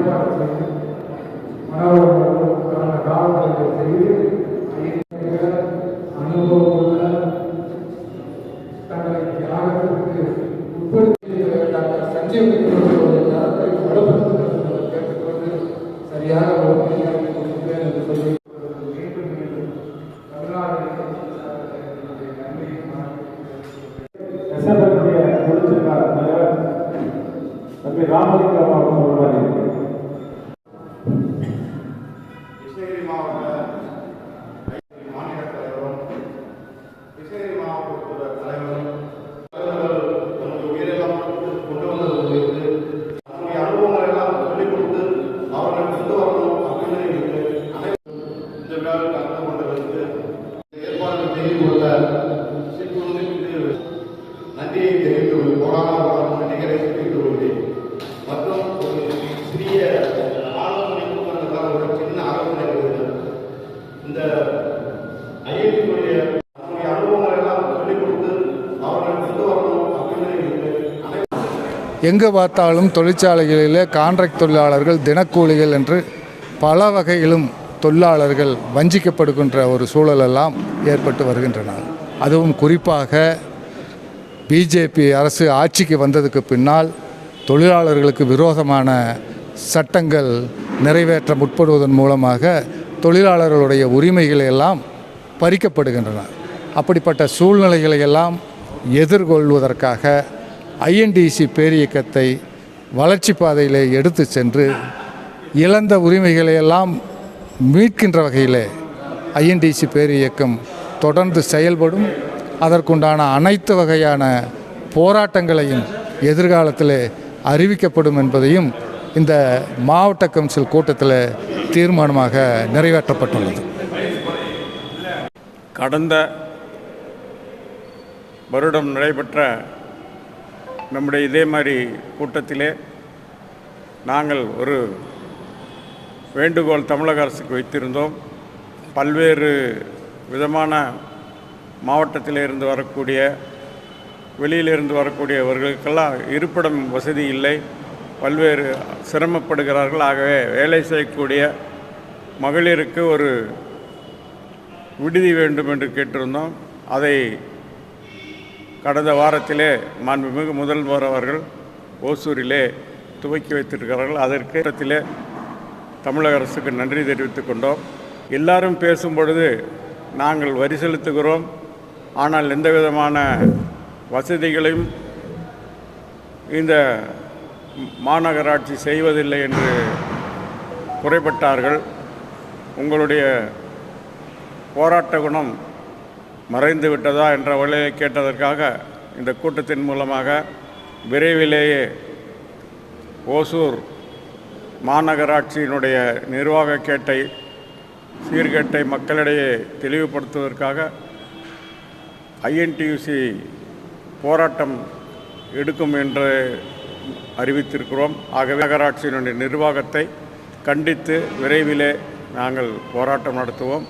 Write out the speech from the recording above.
ஏற்பாடு செய்து மனோர்களுக்கான காவல்களை செய்து ஐயர் அனுபவம் தங்களை தியாகத்திற்கு உட்படுத்தி டாக்டர் சஞ்சீவ் கேட்டுக்கொண்டு சரியாக ஒரு மணியாக கொடுப்பேன் என்று சொல்லி தலைவர் தம்பி ராமலிங்கம் அவர்கள் வருவார் ஏற்பாடு செய்து கொடுத்த நன்றியை தெரிவித்து போராட நன்றிகளை இந்த ஐஐடியுடைய அனுபவங்களை எல்லாம் சொல்லிக் கொடுத்து கொண்டு வரணும் அப்படின்னு எங்கு பார்த்தாலும் தொழிற்சாலைகளிலே கான்ட்ராக்ட் தொழிலாளர்கள் தினக்கூலிகள் என்று பல வகையிலும் தொழிலாளர்கள் வஞ்சிக்கப்படுகின்ற ஒரு சூழலெல்லாம் ஏற்பட்டு வருகின்றன. அதுவும் குறிப்பாக பிஜேபி அரசு ஆட்சிக்கு வந்ததுக்கு பின்னால் தொழிலாளர்களுக்கு விரோதமான சட்டங்கள் நிறைவேற்ற முற்படுவதன் மூலமாக தொழிலாளர்களுடைய உரிமைகளை எல்லாம் பறிக்கப்படுகின்றன. அப்படிப்பட்ட சூழ்நிலைகளை எல்லாம் எதிர்கொள்வதற்காக ஐஎன்டிசி பேரியக்கத்தை வளர்ச்சி பாதையிலே எடுத்து சென்று இழந்த உரிமைகளை எல்லாம் மீட்கின்ற வகையிலே ஐஎன்டிசி பேரியக்கம் தொடர்ந்து செயல்படும். அதற்குண்டான அனைத்து வகையான போராட்டங்களையும் எதிர்காலத்தில் அறிவிக்கப்படும் என்பதையும் இந்த மாவட்ட கவுன்சில் கூட்டத்தில் தீர்மானமாக நிறைவேற்றப்பட்டுள்ளது. கடந்த வருடம் நடைபெற்ற நம்முடைய இதே மாதிரி கூட்டத்திலே நாங்கள் ஒரு வேண்டுகோள் தமிழக அரசுக்கு வைத்திருந்தோம். பல்வேறு விதமான மாவட்டத்திலிருந்து வரக்கூடிய வெளியிலிருந்து வரக்கூடியவர்களுக்கெல்லாம் இருப்பிடம் வசதி இல்லை. பல்வேறு சிரமப்படுகிறார்கள். ஆகவே வேலை செய்யக்கூடிய மகளிருக்கு ஒரு விடுதி வேண்டும் என்று கேட்டிருந்தோம். அதை கடந்த வாரத்திலே மாண்புமிகு முதல்வர் அவர்கள் ஓசூரிலே துவக்கி வைத்திருக்கிறார்கள். அதற்கு இடத்திலே தமிழக அரசுக்கு நன்றி தெரிவித்துக் கொண்டோம். எல்லாரும் பேசும் பொழுது நாங்கள் வரி செலுத்துகிறோம். ஆனால் எந்த விதமான வசதிகளையும் இந்த மாநகராட்சி செய்வதில்லை என்று குறைபட்டார்கள். உங்களுடைய போராட்ட குணம் மறைந்து விட்டதா என்ற வழியை கேட்டதற்காக இந்த கூட்டத்தின் மூலமாக விரைவிலேயே ஓசூர் மாநகராட்சியினுடைய நிர்வாக கேட்டை சீர்கேட்டை மக்களிடையே தெளிவுபடுத்துவதற்காக ஐஎன்டியூசி போராட்டம் எடுக்கும் என்று அறிவித்திருக்கிறோம். ஆகவே நகராட்சியினுடைய நிர்வாகத்தை கண்டித்து விரைவிலே நாங்கள் போராட்டம் நடத்துவோம்.